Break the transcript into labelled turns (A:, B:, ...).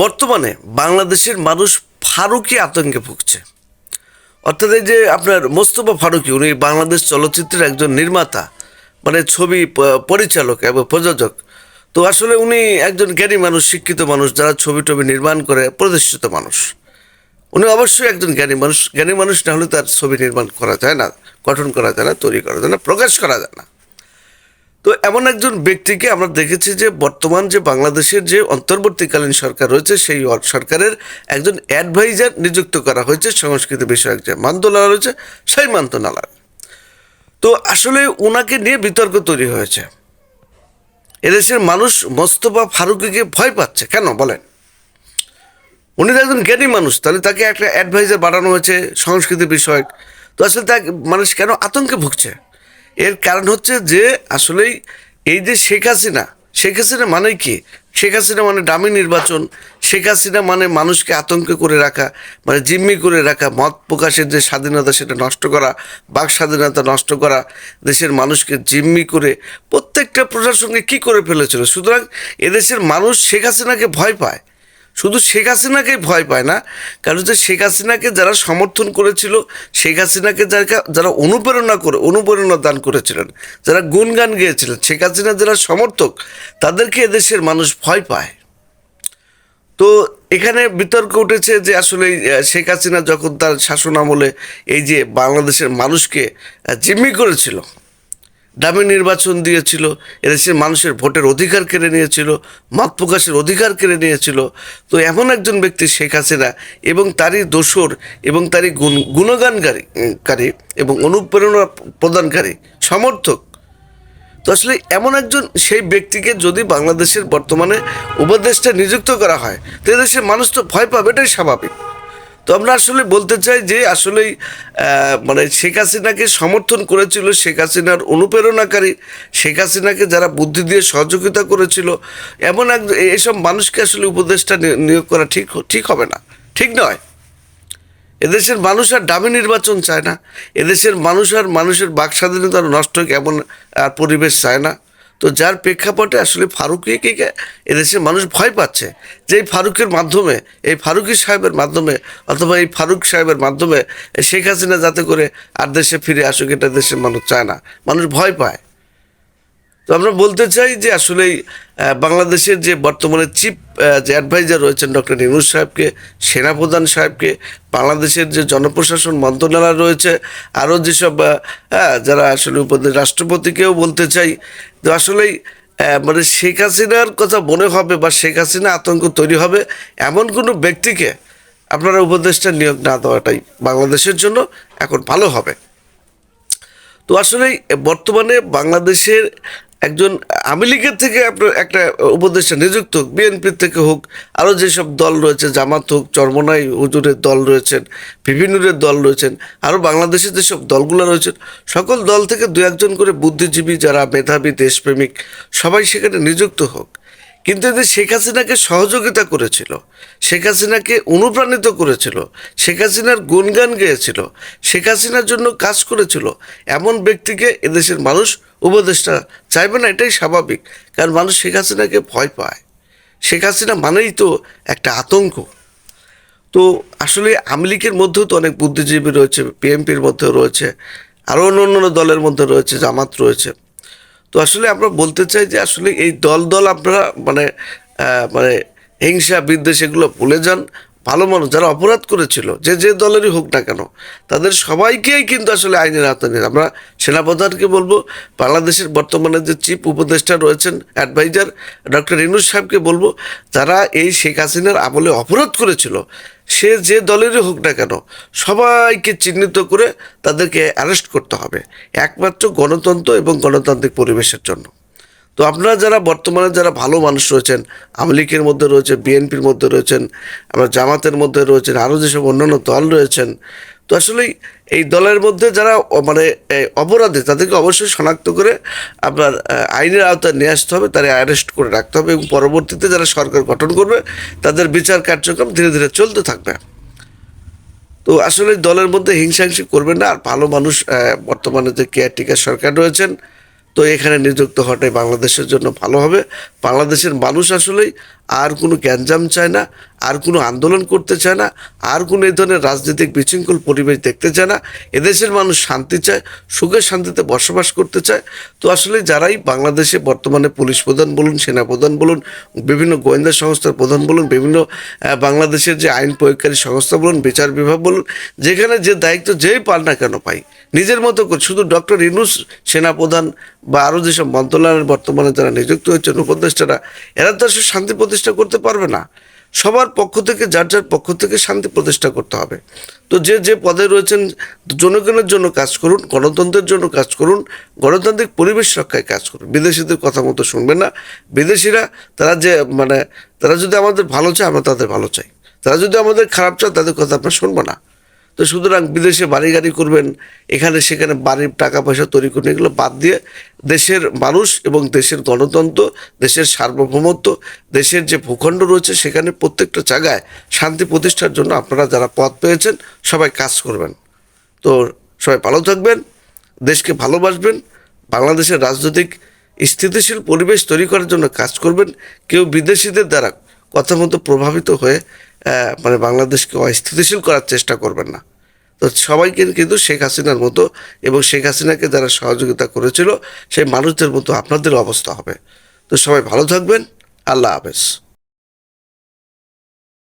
A: বর্তমানে বাংলাদেশের মানুষ ফারুকি আতঙ্কে ভুগছে। অর্থাৎ এই যে আপনার মোস্তফা ফারুকি, উনি বাংলাদেশ চলচ্চিত্রের একজন নির্মাতা মানে ছবি পরিচালক এবং প্রযোজক। তো আসলে উনি একজন জ্ঞানী মানুষ, শিক্ষিত মানুষ, যারা ছবি টবি নির্মাণ করে প্রতিষ্ঠিত মানুষ। উনি অবশ্যই একজন জ্ঞানী মানুষ। জ্ঞানী মানুষ না হলে তার ছবি নির্মাণ করা যায় না, গঠন করা যায় না, তৈরি করা যায় না, প্রকাশ করা যায় না। তো এমন একজন ব্যক্তিকে আমরা দেখেছি যে বর্তমান যে বাংলাদেশের যে অন্তর্বর্তীকালীন সরকার রয়েছে, সেই সরকারের একজন অ্যাডভাইজার নিযুক্ত করা হয়েছে সংস্কৃতি বিষয়ক যে মন্ত্রণালয় রয়েছে, সেই মন্ত্রণালয় তো আসলে ওনাকে নিয়ে বিতর্ক তৈরি হয়েছে। এদেশের মানুষ মোস্তফা ফারুকিকে ভয় পাচ্ছে। কেন? বলেন। উনি তো একজন জ্ঞানী মানুষ, তাহলে তাকে একটা অ্যাডভাইজার বাড়ানো হয়েছে সংস্কৃতি বিষয়ক। তো আসলে তা মানুষ কেন আতঙ্কে ভুগছে? এর কারণ হচ্ছে যে আসলেই এই যে শেখ হাসিনা শেখ হাসিনা মানে কি? শেখ হাসিনা মানে ডামি নির্বাচন, শেখ হাসিনা মানে মানুষকে আতঙ্কে করে রাখা মানে জিম্মি করে রাখা, মত প্রকাশের যে স্বাধীনতা সেটা নষ্ট করা, বাক স্বাধীনতা নষ্ট করা, দেশের মানুষকে জিম্মি করে প্রত্যেকটা প্রশাসনকে কি করে ফেলেছিল? সুতরাং এদেশের মানুষ শেখ হাসিনাকে ভয় পায়। শুধু শেখ হাসিনাকেই ভয় পায় না, কারণ হচ্ছে শেখ হাসিনাকে যারা সমর্থন করেছিল, শেখ হাসিনাকে যারা যারা অনুপ্রেরণা করে, অনুপ্রেরণা দান করেছিলেন, যারা গুণগান গেয়েছিলেন, শেখ হাসিনা যারা সমর্থক, তাদেরকে এদেশের মানুষ ভয় পায়। তো এখানে বিতর্ক উঠেছে যে আসলে শেখ হাসিনা যখন তার শাসন আমলে এই যে বাংলাদেশের মানুষকে জিম্মি করেছিল দামি নির্বাচন দিয়েছিল, এদেশের মানুষের ভোটের অধিকার কেড়ে নিয়েছিল, মত প্রকাশের অধিকার কেড়ে নিয়েছিল। তো এমন একজন ব্যক্তি শেখ হাসিনা এবং তারই দোসর এবং তারই গুণ, গুণগানকারী কারী এবং অনুপ্রেরণা প্রদানকারী, সমর্থক। তো আসলে এমন একজন সেই ব্যক্তিকে যদি বাংলাদেশের বর্তমানে উপদেষ্টা নিযুক্ত করা হয়, তো এদেশের মানুষ তো ভয় পাবে, এটাই স্বাভাবিক। তো আমরা আসলে বলতে চাই যে আসলেই মানে শেখ হাসিনাকে সমর্থন করেছিল, শেখ হাসিনার অনুপ্রেরণাকারী, শেখ হাসিনাকে যারা বুদ্ধি দিয়ে সহযোগিতা করেছিল, এমন এক, এসব মানুষকে আসলে উপদেষ্টা নিয়োগ করা ঠিক ঠিক হবে না। ঠিক নয়। এদেশের মানুষ আর দামি নির্বাচন চায় না। এদেশের মানুষ আর মানুষের বাক স্বাধীনতা নষ্ট এমন আর পরিবেশ চায় না। তো যার প্রেক্ষাপটে আসলে ফারুকিকে এদেশের মানুষ ভয় পাচ্ছে যে এই ফারুকের মাধ্যমে, এই ফারুকি সাহেবের মাধ্যমে অথবা এই ফারুক সাহেবের মাধ্যমে শেখ হাসিনা যাতে করে আর দেশে ফিরে আসুক, এটা দেশের মানুষ চায় না। মানুষ ভয় পায়। তো আমরা বলতে চাই যে আসলেই আহ, বাংলাদেশের যে বর্তমানে চিফ যে অ্যাডভাইজার রয়েছেন ডক্টর নিনুজ সাহেবকে সেনাপ্রধান সাহেবকে বাংলাদেশের যে জনপ্রশাসন মন্ত্রণালয় রয়েছে আরও যেসব যারা আসলে উপদেশ রাষ্ট্রপতিকেও বলতে চাই তো আসলেই মানে শেখ হাসিনার কথা মনে হবে বা শেখ হাসিনা আতঙ্ক তৈরি হবে এমন কোনো ব্যক্তিকে আপনারা উপদেষ্টা নিয়োগ না দেওয়াটাই বাংলাদেশের জন্য এখন ভালো হবে। তো আসলে বর্তমানে বাংলাদেশের একজন আওয়ামী লীগের থেকে আপনার একটা উপদেষ্টা নিযুক্ত হোক বিএনপির থেকে হোক আরও যেসব দল রয়েছে, জামাত হোক, চর্মনাই হুজুরের দল রয়েছেন বিভিন্নের দল রয়েছেন আরও বাংলাদেশের যেসব দলগুলো রয়েছেন, সকল দল থেকে দু একজন করে বুদ্ধিজীবী যারা মেধাবী, দেশপ্রেমিক, সবাই সেখানে নিযুক্ত হোক। কিন্তু এদের শেখ হাসিনাকে সহযোগিতা করেছিল, শেখ হাসিনাকে অনুপ্রাণিত করেছিল, শেখ হাসিনার গুণগান গেয়েছিল, শেখ হাসিনার জন্য কাজ করেছিল। এমন ব্যক্তিকে এদেশের মানুষ উপদেষ্টা চাইবে না, এটাই স্বাভাবিক। কারণ মানুষ শেখ হাসিনাকে ভয় পায়। শেখ হাসিনা মানেই তো একটা আতঙ্ক। তো আসলে আওয়ামী লীগের মধ্যেও তো অনেক বুদ্ধিজীবী রয়েছে পিএমপির মধ্যেও রয়েছে, আরও অন্য অন্য দলের মধ্যে রয়েছে, জামাত রয়েছে। তো আসলে আমরা বলতে চাই যে আসলে এই দল দল আপনারা মানে মানে হিংসা, বিদ্বেষ এগুলো ভুলে যান। ভালো মানুষ যারা অপরাধ করেছিল, যে যে দলেরই হোক না কেন, তাদের সবাইকেই কিন্তু আসলে আইনের আওতায় নিয়ে আমরা সেনাপ্রধানকে বলব, বাংলাদেশের বর্তমানে যে চিফ উপদেষ্টা রয়েছেন, অ্যাডভাইজার ডক্টর ইনুস সাহেবকে বলব, যারা এই শেখ হাসিনার আমলে অপরাধ করেছিল সে যে দলেরই হোক না কেন, সবাইকে চিহ্নিত করে তাদেরকে অ্যারেস্ট করতে হবে, একমাত্র গণতন্ত্র এবং গণতান্ত্রিক পরিবেশের জন্য। তো আপনারা যারা বর্তমানে যারা ভালো মানুষ রয়েছেন, আওয়ামী লীগের মধ্যে রয়েছে বিএনপির মধ্যে রয়েছেন আমরা জামাতের মধ্যে রয়েছেন আরও যেসব অন্যান্য দল রয়েছেন, তো আসলেই এই দলের মধ্যে যারা মানে অপরাধী, তাদেরকে অবশ্যই শনাক্ত করে আপনার আইনের আওতায় নিয়ে আসতে হবে তারা অ্যারেস্ট করে রাখতে হবে এবং পরবর্তীতে যারা সরকার গঠন করবে, তাদের বিচার কার্যক্রম ধীরে ধীরে চলতে থাকবে। তো আসলে দলের মধ্যে হিংসাহিংসি করবেন না, আর ভালো মানুষ বর্তমানে যে কেয়ারটেকার সরকার রয়েছেন, তো এখানে নিযুক্ত হওয়াটাই বাংলাদেশের জন্য ভালো হবে। বাংলাদেশের মানুষ আসলেই আর কোনো গ্যাঞ্জাম চায় না, আর কোনো আন্দোলন করতে চায় না, আর কোনো এই ধরনের রাজনৈতিক বিশৃঙ্খল পরিবেশ দেখতে চায় না। এদেশের মানুষ শান্তি চায়, সুখে শান্তিতে বসবাস করতে চায়। তো আসলে যারাই বাংলাদেশে বর্তমানে পুলিশ প্রধান বলুন, সেনা প্রধান বলুন, বিভিন্ন গোয়েন্দা সংস্থার প্রধান বলুন, বিভিন্ন বাংলাদেশের যে আইন প্রয়োগকারী সংস্থা বলুন, বিচার বিভাগ বলুন, যেখানে যে দায়িত্ব যেই পান না কেন পাই। নিজের মতো করে শুধু ডক্টর ইনুস সেনাপ্রধান বা আরও যেসব মন্ত্রণালয়ের বর্তমানে যারা নিযুক্ত হয়েছেন, উপদেষ্টারা, এরা তো আসলে শান্তি করতে পারবে না। সবার পক্ষ থেকে, যার যার পক্ষ থেকে শান্তি প্রতিষ্ঠা করতে হবে। তো যে যে পদে রয়েছেন, জনগণের জন্য কাজ করুন, গণতন্ত্রের জন্য কাজ করুন, গণতান্ত্রিক পরিবেশ রক্ষায় কাজ করুন। বিদেশিদের কথা মতো শুনবে না। বিদেশিরা, তারা যে মানে তারা যদি আমাদের ভালো চায়, আমরা তাদের ভালো চাই। তারা যদি আমাদের খারাপ চায়, তাদের কথা আপনার শুনব না। তো সুতরাং বিদেশে বাড়ি গাড়ি করবেন, এখানে সেখানে বাড়ির টাকা পয়সা তৈরি করুন, এগুলো বাদ দিয়ে দেশের মানুষ এবং দেশের গণতন্ত্র, দেশের সার্বভৌমত্ব, দেশের যে ভূখণ্ড রয়েছে সেখানে প্রত্যেকটা জায়গায় শান্তি প্রতিষ্ঠার জন্য আপনারা যারা পথ পেয়েছেন, সবাই কাজ করবেন। তো সবাই ভালো থাকবেন, দেশকে ভালোবাসবেন, বাংলাদেশের রাজনৈতিক স্থিতিশীল পরিবেশ তৈরি করার জন্য কাজ করবেন, কেউ বিদেশিদের দ্বারা কথা মতো প্রভাবিত হয়ে মানে বাংলাদেশকে অস্থিতিশীল করার চেষ্টা করবেন না। তো সবাইকে কিন্তু শেখ হাসিনার মতো এবং শেখ হাসিনাকে যারা সহযোগিতা করেছিল, সেই মানুষদের মতো আপনাদের অবস্থা হবে। তো সবাই ভালো থাকবেন। আল্লাহ হাফেজ।